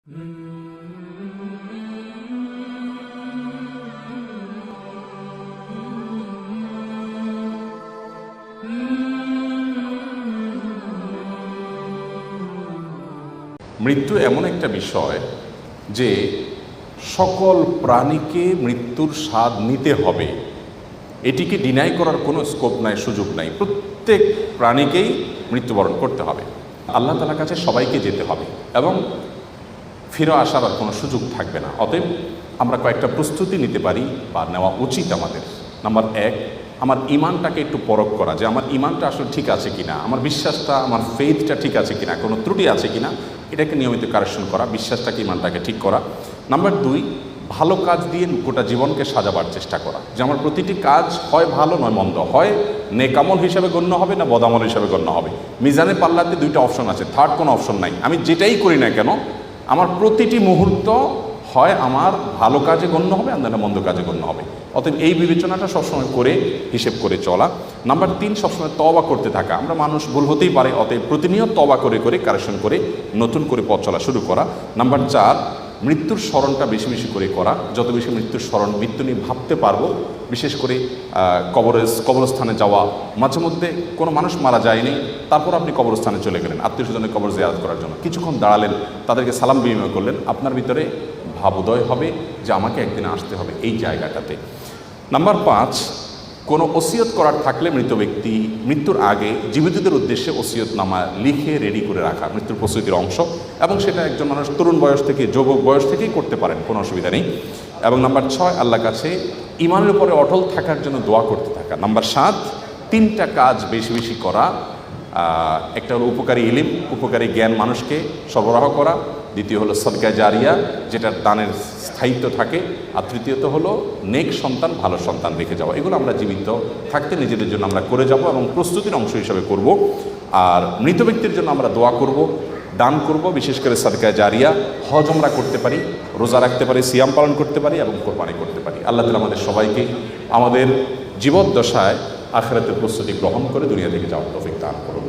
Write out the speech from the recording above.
মৃত্যু এমন একটা বিষয় যে সকল প্রাণীকে মৃত্যুর স্বাদ নিতে হবে। এটিকে ডিনাই করার কোনো স্কোপ নাই, সুযোগ নাই। প্রত্যেক প্রাণীকেই মৃত্যুবরণ করতে হবে। আল্লাহ তালার কাছে সবাইকে যেতে হবে এবং ফিরে আসার আর কোনো সুযোগ থাকবে না। অতএব আমরা কয়েকটা প্রস্তুতি নিতে পারি বা নেওয়া উচিত আমাদের। নাম্বার এক, আমার ইমানটাকে একটু পরখ করা যে আমার ইমানটা আসলে ঠিক আছে কিনা, আমার বিশ্বাসটা, আমার ফেথটা ঠিক আছে কিনা, কোনো ত্রুটি আছে কিনা, এটাকে নিয়মিত কারেকশন করা, বিশ্বাসটাকে, ইমানটাকে ঠিক করা। নাম্বার দুই, ভালো কাজ দিয়ে গোটা জীবনকে সাজাবার চেষ্টা করা। যে আমার প্রতিটি কাজ হয় ভালো নয় মন্দ, হয় নেকামল হিসাবে গণ্য হবে না বদামল হিসাবে গণ্য হবে। মিজানে পাল্লাতে দুইটা অপশন আছে থার্ড কোনো অপশন নাই। আমি যেটাই করি না কেন আমার প্রতিটি মুহূর্ত হয় আমার ভালো কাজে গণ্য হবে, আর মন্দ কাজে গণ্য হবে। অতএব এই বিবেচনাটা সবসময় করে হিসেব করে চলা। নাম্বার তিন, সবসময় তবা করতে থাকা। আমরা মানুষ ভুল হতেই পারে, অতএব প্রতিনিয়ত তবা করে করে কারেকশন করে নতুন করে পথ চলা শুরু করা। নাম্বার চার মৃত্যুর স্মরণটা বেশি বেশি করে করা। যত বেশি মৃত্যুর স্মরণ, মৃত্যু নিয়ে ভাবতে পারব, বিশেষ করে কবরে, কবরস্থানে যাওয়া। মাঝে মধ্যে কোনো মানুষ মারা যায়নি, তারপর আপনি কবরস্থানে চলে গেলেন, আত্মীয় স্বজনের কবর জিয়ারত করার জন্য। কিছুক্ষণ দাঁড়ালেন, তাদেরকে সালাম বিনিময় করলেন। আপনার ভিতরে ভাবোদয় হবে যে আমাকে একদিন আসতে হবে এই জায়গাটাতে। নাম্বার পাঁচ কোনো ওসিয়ত করার থাকলে মৃত ব্যক্তি মৃত্যুর আগে জীবিতদের উদ্দেশ্যে ওসিয়ত নামা লিখে রেডি করে রাখা মৃত্যুর প্রস্তুতির অংশ এবং সেটা একজন মানুষ তরুণ বয়স থেকে, যুবক বয়স থেকেই করতে পারেন, কোনো অসুবিধা নেই। এবং নাম্বার ছয় আল্লাহ কাছে ইমানের উপরে অটল থাকার জন্য দোয়া করতে থাকা। নাম্বার সাত, তিনটা কাজ বেশি বেশি করা। একটা হলো উপকারী ইলিম, উপকারী জ্ঞান মানুষকে সরবরাহ করা। দ্বিতীয় হলো সদকা জারিয়া, যেটার দানের স্থায়িত্ব থাকে। আর তৃতীয়ত হলো, নেক সন্তান, ভালো সন্তান রেখে যাওয়া। এগুলো আমরা জীবিত থাকতে নিজেদের জন্য আমরা করে যাব এবং প্রস্তুতির অংশ হিসাবে করব। আর মৃত ব্যক্তির জন্য আমরা দোয়া করব, দান করব। বিশেষ করে সদকা জারিয়া, হজ আমরা করতে পারি, রোজা রাখতে পারি, সিয়াম পালন করতে পারি এবং কোরবানি করতে পারি। আল্লাহ তালা আমাদের সবাইকে আমাদের জীবদ্দশায় আখেরাতের প্রস্তুতি গ্রহণ করে দুনিয়া থেকে যাওয়ার তফিক দান করুন।